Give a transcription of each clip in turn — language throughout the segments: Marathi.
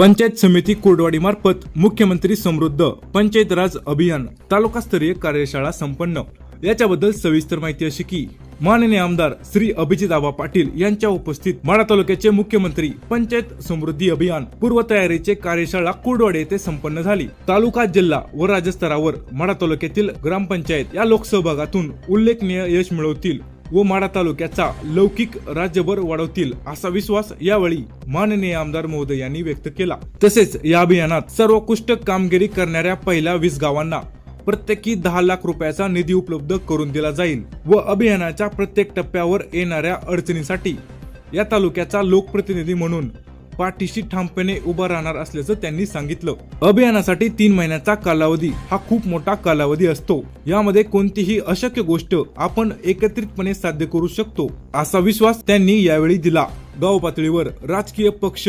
पंचायत समिती कोरडवाडी मार्फत मुख्यमंत्री समृद्ध पंचायत राज अभियान तालुकास्तरीय कार्यशाळा संपन्न. याच्याबद्दल सविस्तर माहिती अशी की माननीय आमदार श्री अभिजित आबा पाटील यांच्या उपस्थित माडा तालुक्याचे मुख्यमंत्री पंचायत समृद्धी अभियान पूर्वतयारीचे कार्यशाळा कुडवाडे येथे संपन्न झाली. तालुका जिल्हा व राज्यस्तरावर माडा तालुक्यातील ग्रामपंचायत या लोकसहभागातून उल्लेखनीय यश मिळवतील. व माडा तालुक्याचा लौकिक राज्यभर वाढवतील असा विश्वास यावेळी माननीय आमदार महोदय यांनी व्यक्त केला. तसेच या अभियानात सर्वोत्कृष्ट कामगिरी करणाऱ्या पहिल्या वीस गावांना प्रत्येकी दहा लाख रुपयाचा निधी उपलब्ध करून दिला जाईल व अभियानाच्या प्रत्येक टप्प्यावर येणाऱ्या अडचणीसाठी या तालुक्याचा लोकप्रतिनिधी म्हणून पाठीशी ठामपणे उभा राहणार असल्याचं त्यांनी सांगितलं. अभियानासाठी तीन महिन्याचा कालावधी हा खूप मोठा कालावधी असतो. यामध्ये कोणतीही अशक्य गोष्ट आपण एकत्रितपणे साध्य करू शकतो असा विश्वास त्यांनी यावेळी दिला. गाव पातळीवर राजकीय पक्ष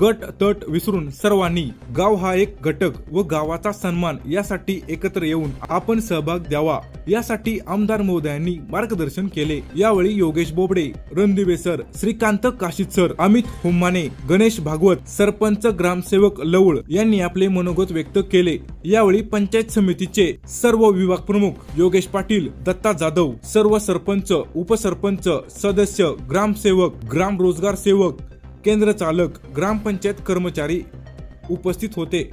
गट तट विसरून सर्वांनी गाव हा एक घटक व गावाचा सन्मान यासाठी एकत्र येऊन आपण सहभाग द्यावा. यासाठी आमदार महोदयांनी मार्गदर्शन केले. यावेळी योगेश बोबडे रणदिवे सर श्रीकांत काशीत सर अमित हुम्माने गणेश भागवत सरपंच ग्रामसेवक लवळ यांनी आपले मनोगत व्यक्त केले. यावेळी पंचायत समितीचे सर्व विभाग प्रमुख योगेश पाटील दत्ता जाधव सर्व सरपंच उपसरपंच सदस्य ग्रामसेवक ग्राम रोजगार सेवक केंद्र चालक ग्रामपंचायत कर्मचारी उपस्थित होते.